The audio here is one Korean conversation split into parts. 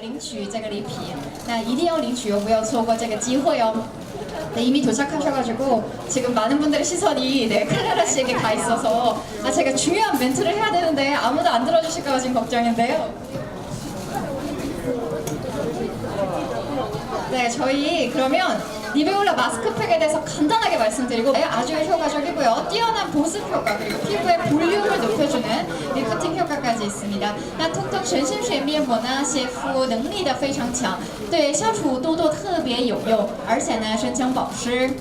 领取这个礼品，那一定要领取哦，不要错过这个机会哦。 네, 이미 도착하셔가지고 지금 많은 분들의 시선이 네, 클라라 씨에게 가 있어서 아, 제가 중요한 멘트를 해야 되는데 아무도 안 들어주실까 지금 걱정인데요. 네, 저희 그러면 니베올라 마스크팩에 대해서 간단하게 말씀드리고 네, 아주 효과적이고요. 뛰어난 보습 효과 그리고 피부의 볼륨을 높여주는 리프팅 효과까지 있습니다. 那通通全身水面膜呢，吸附能力的非常强，对消除痘痘特别有用，而且呢深层保湿。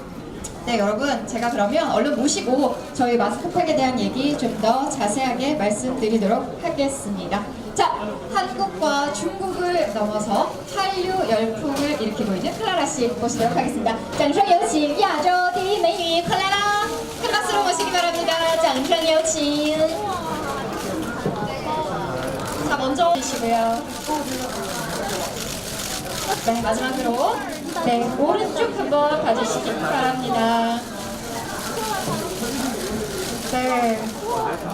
네 여러분 제가 그러면 얼른 모시고 저희 마스크팩에 대한 얘기 좀 더 자세하게 말씀드리도록 하겠습니다. 자, 한국과 중국을 넘어서 한류 열풍을 일으키고 있는 클라라 씨 모시도록 하겠습니다. 장성여우칭 야조 디메뉴 클라라 큰 박수로 모시기 바랍니다. 장성여우칭 자, 먼저 오시고요. 네, 마지막으로 네, 오른쪽 한번 봐주시기 바랍니다. 네,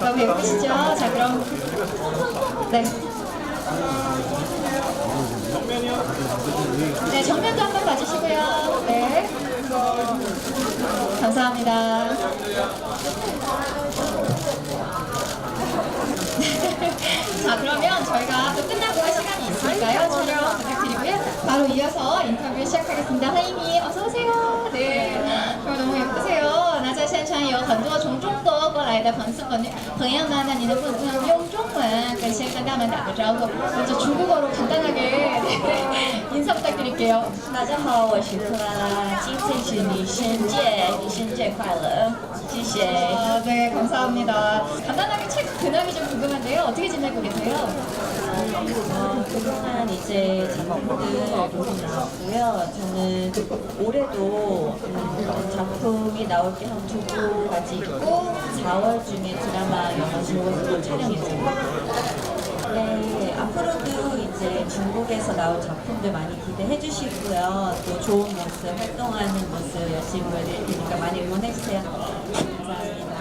너무 예쁘시죠? 자, 그럼 네. 네, 정면도 한번 봐주시고요. 네. 감사합니다. 자 그러면 저희가 또 끝나고 할 시간이 있으니까요 촬영 부탁드리고요 바로 이어서 인터뷰 시작하겠습니다 하이미 어서 오세요 네 정말 너무 예쁘세요 那在现场有很多从中国过来的朋友朋友朋友们那你能不能用中文 跟先跟他们打个招呼 먼저 중국어로 간단하게 네, 인사 부탁드릴게요 大家好，我是克拉拉，今天是女生节，女生节快乐，谢谢。 아, 네 감사합니다 간단하게 책 근황이 좀 궁금한데요 어떻게 지내고 계세요? 어, 그동안 이제 작품들 많이 나왔고요. 저는 올해도 음, 작품이 나올 게 한 두 가지 있고 4월 중에 드라마 영화 중국에서 촬영 예정입니다. 네, 앞으로도 이제 중국에서 나올 작품들 많이 기대해 주시고요. 또 좋은 모습, 활동하는 모습 열심히 보여드릴 테니까 많이 응원해 주세요. 감사합니다.